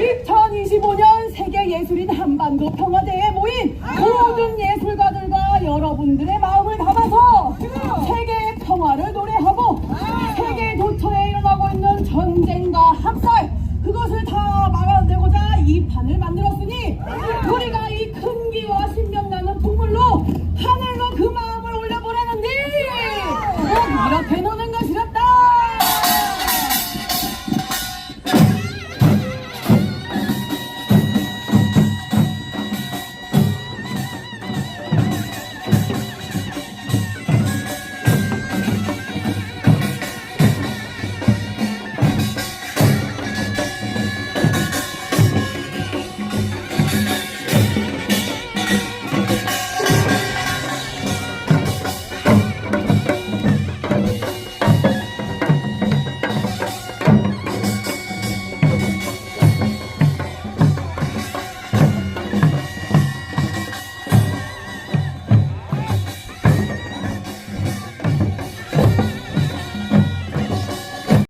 2025년 세계 예술인 한반도 평화대회에 모인 모든 예술가들과 여러분들의 마음을 담아서 세계의 평화를 노래하고 세계 도처에 일어나고 있는 전쟁과 학살 그것을 다 막아내고자 이 판을 만들었으니 우리가 이 큰 기와 신명나는 풍물로 하늘로 그 마음을 올려보내는 일 이렇게 노는